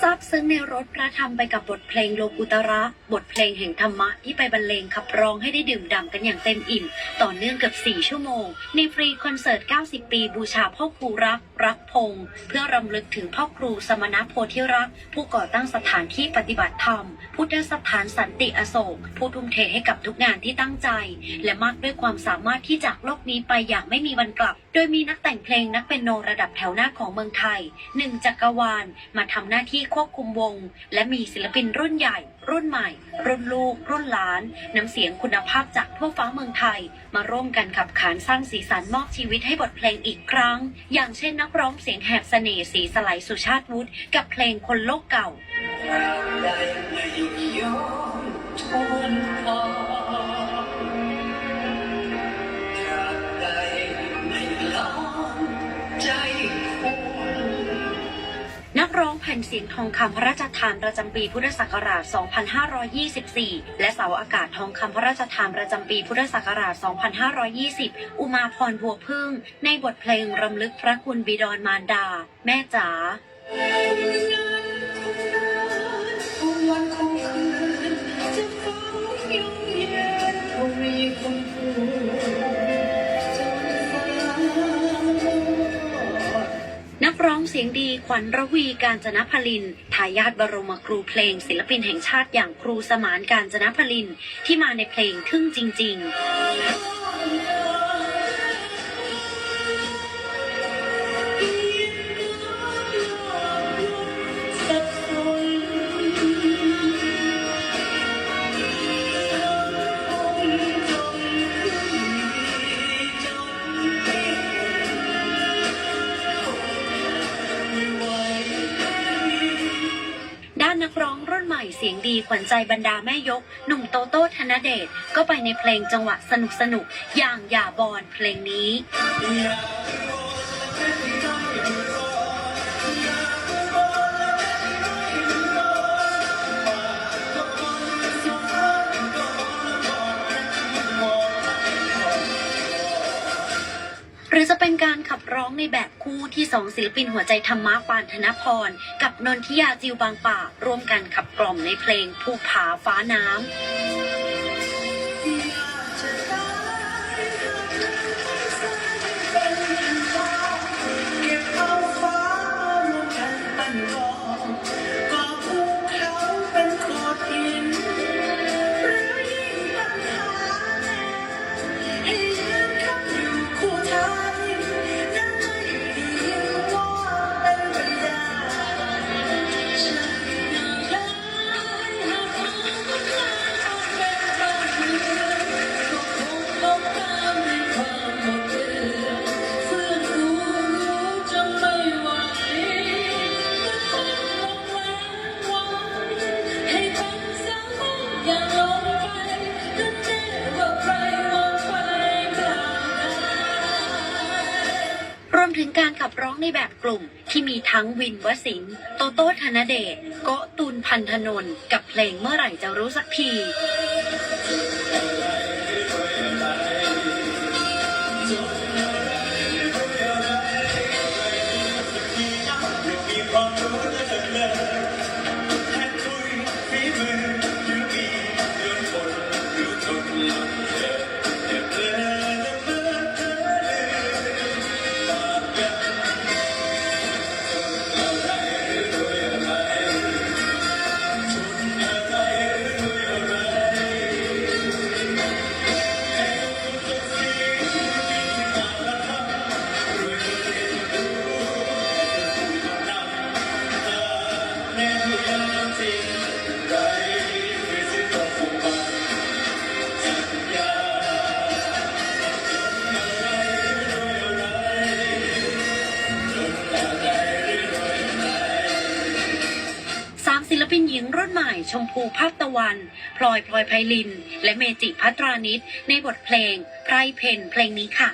ซาบซึ้งในรถพระธรรมไปกับบทเพลงโลกุตระ บทเพลงแห่งธรรมะที่ไปบรรเลงขับร้องให้ได้ดื่มด่ำกันอย่างเต็มอิ่ม ต่อเนื่องเกือบ 4 ชั่วโมง ในฟรีคอนเสิร์ต 90 ปีบูชาพ่อครูรัก รักพงษ์เพื่อรำลึกถึงพ่อครูสมณโพธิรัก ผู้ก่อตั้งสถานที่ปฏิบัติธรรม พุทธสถานสันติอโศก ผู้ทุ่มเทให้กับทุกงานที่ตั้งใจ และมากด้วยความสามารถที่จากโลกนี้ไปอย่างไม่มีวันกลับโดยมีนักแต่งเพลงนักเป็นโนระดับแถวหน้าของเมืองไทยหนึ่งจักรวาลมาทำหน้าที่ควบคุมวง และมีศิลปินรุ่นใหญ่ รุ่นใหม่ รุ่นลูก รุ่นหลานน้ำเสียงคุณภาพจากทั่วฟ้าเมืองไทย มาร่วมกันขับขานสร้างสีสันมอบชีวิตให้บทเพลงอีกครั้ง อย่างเช่นนักร้องเสียงแหบเสน่ห์สีสไลสุชาติวุฒิกับเพลงคนโลกเก่า นเสียงทองคำพระราชทานประจำปีพุทธศักราช 2524 และเสาอากาศทองคำพระราชทานประจำปีพุทธศักราช 2520 อุมาพรบัวพึ่ง ในบทเพลงรำลึกพระคุณบิดรมารดา แม่จ๋า สียงดีขวัญระวีการจนพลินทายาทบรมครูเพลง ศิลปินแห่งชาติอย่างครูสมานการจนพลินที่มาในเพลงทึ่งจริง ๆ เสียงดีขวัญใจบรรดาแม่ยก หนุ่มโตโต้ธนเดชก็ไปในเพลงจังหวะสนุกสนุกอย่างอย่าบอนเพลงนี้ หรือจะเป็นการขับร้องในแบบคู่ที่สองศิลปินหัวใจธรรมะปานธนพร กับนนทิยาจิวบางป่า ร่วมกันขับกล่อมในเพลงภูผาฟ้าน้ำ ขับร้องในแบบกลุ่ม ที่มีทั้งวินวสินโตโต้ธนเดชโกตูนพันธนนท์กับเพลงเมื่อไหร่จะรู้สักที ศิลปินหญิงรุ่นใหม่ ชมพูภาคตะวัน พลอยพลอยไพลิน และเมจิพัตรานิตในบทเพลงไพรเพนเพลงนี้ค่ะ